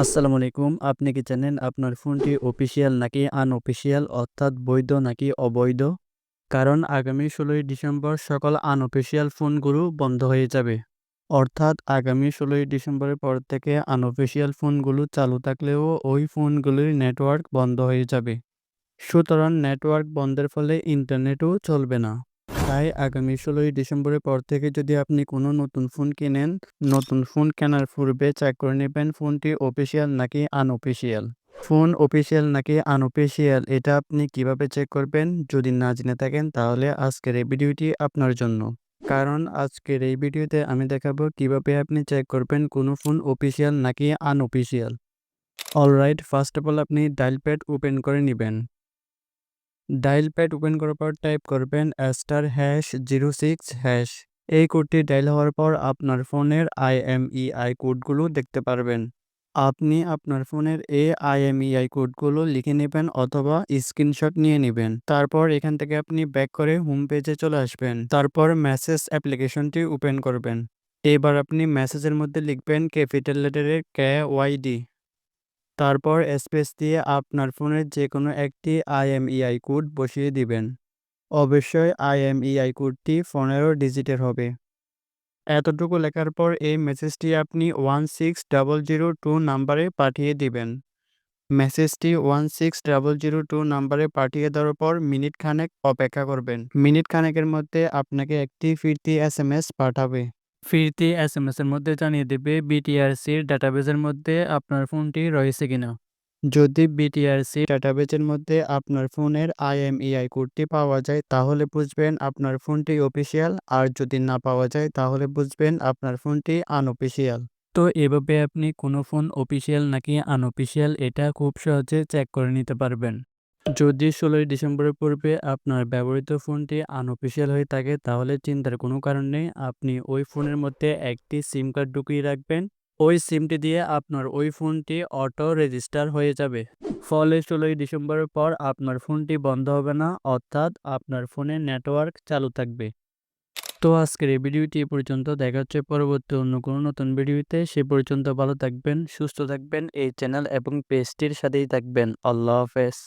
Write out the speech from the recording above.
আসসালামু আলাইকুম। আপনি কি জানেন আপনার ফোনটি অফিসিয়াল নাকি আনঅফিসিয়াল, অর্থাৎ বৈধ নাকি অবৈধ? কারণ আগামী ষোলোই ডিসেম্বর সকল আনঅফিসিয়াল ফোনগুলো বন্ধ হয়ে যাবে। অর্থাৎ আগামী ষোলোই ডিসেম্বরের পর থেকে আনঅফিসিয়াল ফোনগুলো চালু থাকলেও ওই ফোনগুলির নেটওয়ার্ক বন্ধ হয়ে যাবে। সুতরাং নেটওয়ার্ক বন্ধের ফলে ইন্টারনেটও চলবে না। তাই আগামী ষোলোই ডিসেম্বরের পর থেকে যদি আপনি কোনো নতুন ফোন কেনেন, নতুন ফোন কেনার পূর্বে চেক করে নেবেন ফোনটি অফিসিয়াল নাকি আনঅফিসিয়াল ফোন অফিসিয়াল নাকি আনঅফিসিয়াল এটা আপনি কীভাবে চেক করবেন যদি না জেনে থাকেন তাহলে আজকের এই ভিডিওটি আপনার জন্য। কারণ আজকের এই ভিডিওতে আমি দেখাবো কীভাবে আপনি চেক করবেন কোনো ফোন অফিসিয়াল নাকি unofficial alright first of all আপনি ডায়াল প্যাড ওপেন করে নেবেন। ডায়াল প্যাড ওপেন করার পর টাইপ করবেন star hash zero six hash এই কোডটি ডায়াল হওয়ার পর আপনার ফোনের আইএমইআই কোডগুলো দেখতে পারবেন। আপনি আপনার ফোনের এ আইএমইআই কোডগুলো লিখে নেবেন অথবা স্ক্রিনশট নিয়ে নেবেন। তারপর এখান থেকে আপনি ব্যাক করে হোম পেজে চলে আসবেন। তারপর মেসেজ অ্যাপ্লিকেশনটি ওপেন করবেন। এবার আপনি মেসেজের মধ্যে লিখবেন ক্যাপিটাল লেটারের কে ওয়াইডি তারপর স্পেস দিয়ে আপনার ফোনের যে কোনো একটি আইএমইআই কোড বসিয়ে দিবেন। অবশ্যই আইএমইআই কোডটি পনেরো ডিজিটের হবে। এতটুকু লেখার পর এই মেসেজটি আপনি one six double zero two নাম্বারে পাঠিয়ে দিবেন। মেসেজটি one six double zero two নাম্বারে পাঠিয়ে দেওয়ার পর মিনিট খানেক অপেক্ষা করবেন। মিনিট খানেকের মধ্যে আপনাকে একটি ফিরতি এস এম এস পাঠাবে। ফিরতি এস এম এস এর মধ্যে জানিয়ে দেবে বিটিআরসির ডাটাবেজের মধ্যে আপনার ফোনটি রয়েছে কিনা। যদি বিটিআরসি ডাটাবেজের মধ্যে আপনার ফোনের আইএমইআই কোডটি পাওয়া যায়, তাহলে বুঝবেন আপনার ফোনটি অফিসিয়াল আর যদি না পাওয়া যায়, তাহলে বুঝবেন আপনার ফোনটি আনঅফিসিয়াল তো এভাবে আপনি কোনো ফোন অফিসিয়াল নাকি আনঅফিসিয়াল এটা খুব সহজে চেক করে নিতে পারবেন। যদি ষোলোই ডিসেম্বরের পূর্বে আপনার ব্যবহৃত ফোনটি আনঅফিসিয়াল হয়ে থাকে, তাহলে চিন্তার কোনো কারণ নেই। আপনি ওই ফোনের মধ্যে একটি সিম কার্ড ঢুকিয়ে রাখবেন। ওই সিমটি দিয়ে আপনার ওই ফোনটি অটো রেজিস্টার হয়ে যাবে। ফলে ষোলোই ডিসেম্বরের পর আপনার ফোনটি বন্ধ হবে না, অর্থাৎ আপনার ফোনে নেটওয়ার্ক চালু থাকবে। তো আজকের এই ভিডিওটি এ পর্যন্ত। দেখা হচ্ছে পরবর্তী অন্য কোনো নতুন ভিডিওতে। সে পর্যন্ত ভালো থাকবেন, সুস্থ থাকবেন, এই চ্যানেল এবং পেজটির সাথেই থাকবেন। আল্লাহ হাফেজ।